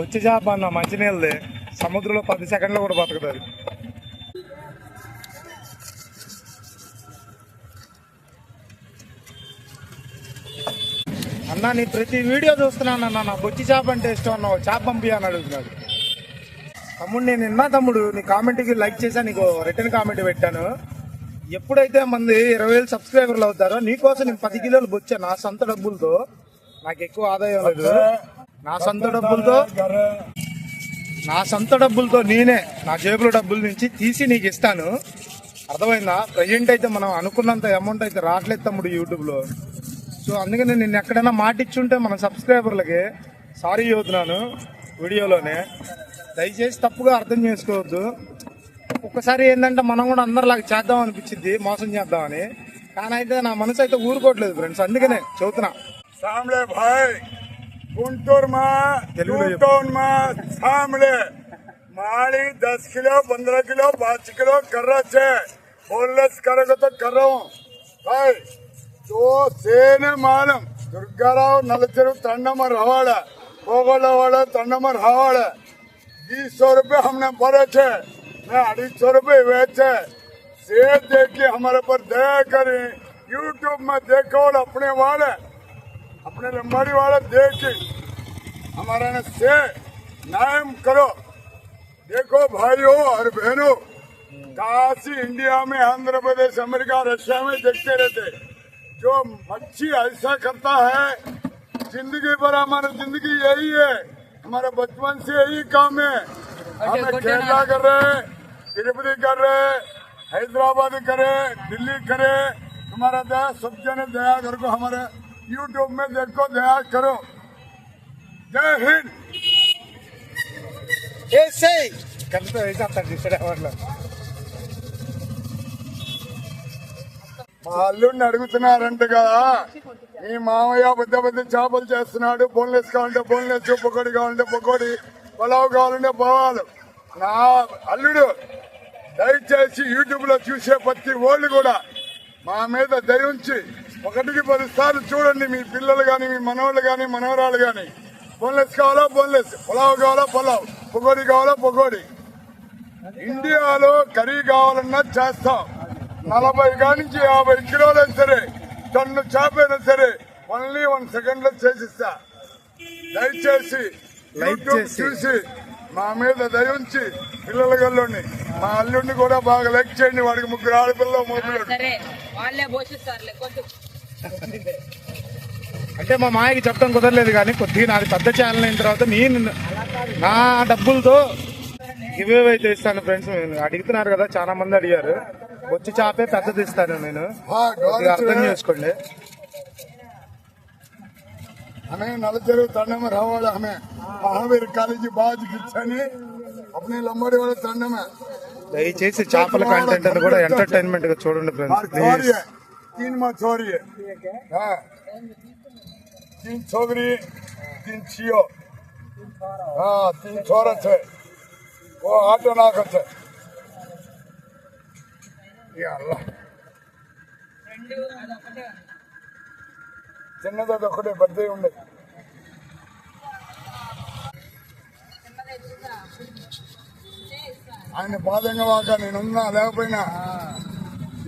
వచ్చి చేప అన్న మంచినీళ్ళది సముద్రంలో పది సెకండ్లు కూడా బతుకుతుంది. అన్న నీ ప్రతి వీడియో చూస్తున్నాను అన్న నా బొచ్చి చేప అంటే ఇష్టం అన్న చేప పంపి అని అడుగుతున్నాడు. తమ్ముడు నేను నిన్న తమ్ముడు నీ కామెంట్కి లైక్ చేశా నీకు రిటర్న్ కామెంట్ పెట్టాను. ఎప్పుడైతే మంది ఇరవై వేలు సబ్స్క్రైబర్లు అవుతారో నీకోసం నేను పది కిలోలు బొచ్చా నా సొంత డబ్బులతో. నాకు ఎక్కువ ఆదాయం లేదు. నా సొంత డబ్బులతో? నా సొంత డబ్బులతో నేనే నా జేబులో డబ్బుల నుంచి తీసి నీకు ఇస్తాను. అర్థమైందా? ప్రజెంట్ అయితే మనం అనుకున్నంత అమౌంట్ అయితే రావట్లేదు తమ్ముడు యూట్యూబ్లో. సో అందుకని నేను ఎక్కడైనా మాటిచ్చుంటే మన సబ్స్క్రైబర్లకి సారీ చదువుతున్నాను వీడియోలోనే. దయచేసి తప్పుగా అర్థం చేసుకోవద్దు. ఒక్కసారి ఏంటంటే మనం కూడా అందరిలాగా చేద్దాం అనిపించింది మోసం చేద్దామని. కానీ అయితే నా మనసు అయితే ఊరుకోవట్లేదు ఫ్రెండ్స్ అందుకనే చదువుతున్నా గుంటూరుమా టౌన్మా సాంబళే మాళి దస్ కిలో పంద్ర కిలో పాంచ్ కిలో కర్ర છે. બોનલેસ કરે તો કરો. ભાઈ તો સેને માલમ? ದುರ್ಗಾರಾವ್ ನಲಚರು ತಣ್ಣಮರ್ ಹವಾಳ ભોગોલાવાળો ત્રણમર હાવાળે વીસો રૂપિયા હમને ભરે છે ને અઢીસો રૂપિયા વેચે. છે જે દેખી અમારા પર દયા કરી યુટ્યુબમાં દેખાવડ આપણે વાળે. वाले देख हमारा ने से नाम करो। देखो भाइयों और बहनों काशी इंडिया में आंध्र प्रदेश अमेरिका रशिया में देखते रहते। जो मच्छी ऐसा करता है ज़िंदगी भर हमारा ज़िंदगी यही है। हमारे बचपन से यही काम है। हमें केरला कर रहे तिरुपति कर रहे हैदराबाद करे दिल्ली करे। तुम्हारा दया सब जने दया करो हमारे यूट्यूब में देखो दया करो जय हिंद కలిసి వేసేస్తాడు చూసాడు ఎవరిలో మా అల్లుడిని అడుగుతున్నారంట కదా మీ మామయ్య పెద్ద పెద్ద చేపలు చేస్తున్నాడు బోన్లెస్ కావాలంటే బోన్లెస్ పొగడి కావాలంటే పొగడి పలావ్ కావాలంటే పోవాలి నా అల్లుడు దయచేసి యూట్యూబ్ లో చూసే ప్రతి వాళ్ళు కూడా మా మీద దయ ఉంచి ఒకటికి పది సార్లు చూడండి మీ పిల్లలు కానీ మీ మనవాళ్ళు కానీ మనవరాలు కానీ బోన్లెస్ కావాలా బోన్లెస్? పులావ్ కావాలా పులావ్? పొగడి కావాలా పొగడి ఇండియాలో కర్రీ కావాలన్నా చేస్తాం. నలభై కానించి యాభై కిలోలైనా సరే టన్ను చేపైనా సరే ఓన్లీ వన్ సెకండ్లో చేసిస్తా. దయచేసి చేసి. చూసి మా మీద దయ ఉంచి పిల్లల గల్లోని మా అల్లుడిని కూడా బాగా లైక్ చేయండి వాడికి ముగ్గురు ఆడపిల్ల సరే వాళ్ళే పోషిస్తారులే కొంచెం అంటే మా మాయకి చెప్పడం కుదరలేదు కానీ కొద్దిగా నాది పెద్ద ఛానల్ అయిన తర్వాత నేను నా డబ్బులతో గివేవ్ అయితే ఇస్తాను ఫ్రెండ్స్ అడుగుతున్నారు కదా చాలా మంది అడిగారు వచ్చి చేపే పెద్దది ఇస్తాను నేను हाँ, కొద్దిగా అర్థం गौरव చేసుకోండి हमें नलचेरू तंड में रहा हमें महावीर कॉलेज बाज गिच्छनी अपने लंबड़ी वाले तंड में దయచేసి చేపల కంటెంట్ కూడా ఎంటర్టైన్మెంట్ గా చూడండి और ఫ్రెండ్స్ छोरी है तीन माँ छोरी है हाँ तीन छोकरी तीन छियो हाँ तीन छोरा छे वो आटो ना करते या अल्लाह రెండు అదొకటే చిన్నది ఒకటే పెద్దవి ఉండే ఆయన పాదంగా వాక నేనున్నా లేకపోయినా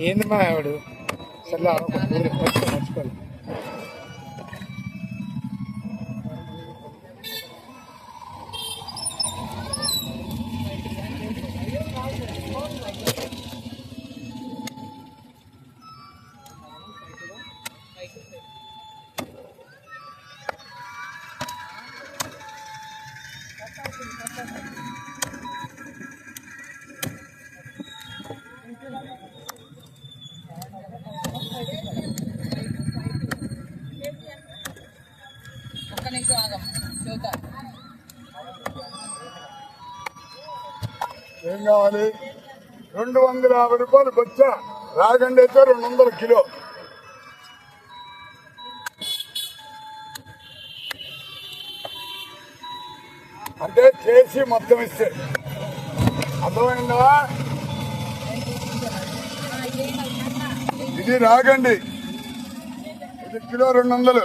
ఏంది మా ఆవిడు? సరే మర్చిపోయి ఏం కావాలి? రెండు వందల యాభై రూపాయలు బొచ్చ రాగండి అయితే రెండు వందల కిలో. అంటే చేసి మొత్తం ఇస్తే. అర్థమైందా? ఇది రాగండి. ఇది కిలో రెండు వందలు.